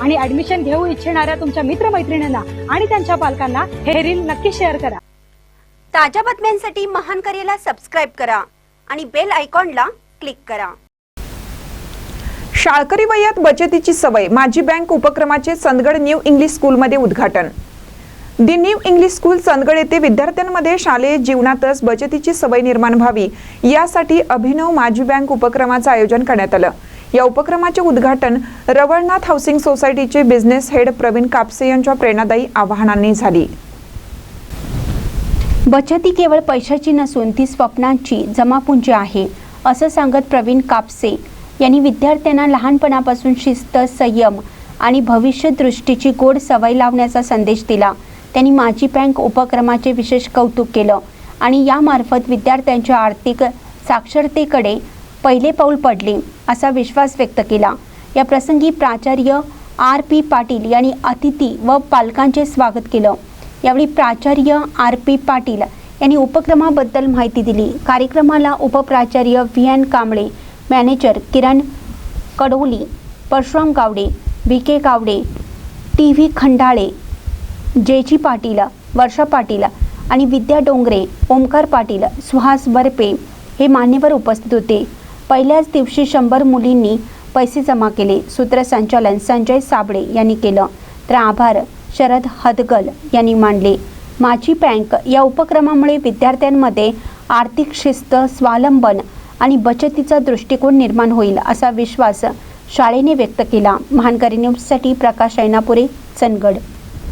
आणि ऍडमिशन घेऊ इच्छिणाऱ्या तुमच्या मित्रमैत्रिणींना आणि त्यांच्या पालकांना हे रील नक्की शेअर करा. ताज्या बातम्यांसाठी महान करेला सबस्क्राईब करा आणि बेल आयकॉनला क्लिक करा. शाळकरी वयात बचतीची सवय माझी बँक उपक्रमाचे चंदगड न्यू इंग्लिश स्कूलमध्ये उद्घाटन. The new English school Chandgad येथे विद्यार्थ्यांमध्ये शालेय जीवनातच बचतीची सवय निर्माण व्हावी यासाठी अभिनव माझी बँक उपक्रमाचं आयोजन करण्यात आलं. या उपक्रमाचे उद्घाटन रवळनाथ हाऊसिंग सोसायटीचे बिझनेस हेड प्रवीण कापसे यांच्या प्रेरणादायी आवाहनाने झाली. बचती केवळ पैशाची नसून ती स्वप्नांची जमापुंजी आहे असं सांगत प्रवीण कापसे यांनी विद्यार्थ्यांना लहानपणापासून शिस्त संयम आणि भविष्यदृष्टीची गोड सवय लावण्याचा संदेश दिला. त्यांनी माझी बँक उपक्रमाचे विशेष कौतुक केलं आणि यामार्फत विद्यार्थ्यांच्या आर्थिक साक्षरतेकडे पहिले पाऊल पडले असा विश्वास व्यक्त केला. या प्रसंगी प्राचार्य आर पी पाटील यांनी अतिथी व पालकांचे स्वागत केलं. यावेळी प्राचार्य आर पी पाटील यांनी उपक्रमाबद्दल माहिती दिली. कार्यक्रमाला उपप्राचार्य V N Kamble manager Kiran Kadoli Parshuram Gawade V K Gawade T V Khandale J G Patil वर्षा पाटील आणि विद्या डोंगरे ओमकार पाटील सुहास बर्पे हे मान्यवर उपस्थित होते. पहिल्याच दिवशी शंभर मुलींनी पैसे जमा केले. सूत्रसंचालन संजय साबळे यांनी केलं. तर आभार शरद हदगल यांनी मानले. माझी बँक या उपक्रमामुळे विद्यार्थ्यांमध्ये आर्थिक शिस्त स्वावलंबन आणि बचतीचा दृष्टिकोन निर्माण होईल असा विश्वास शाळेने व्यक्त केला. महानकरी न्यूजसाठी प्रकाश ऐनापुरे चंदगड.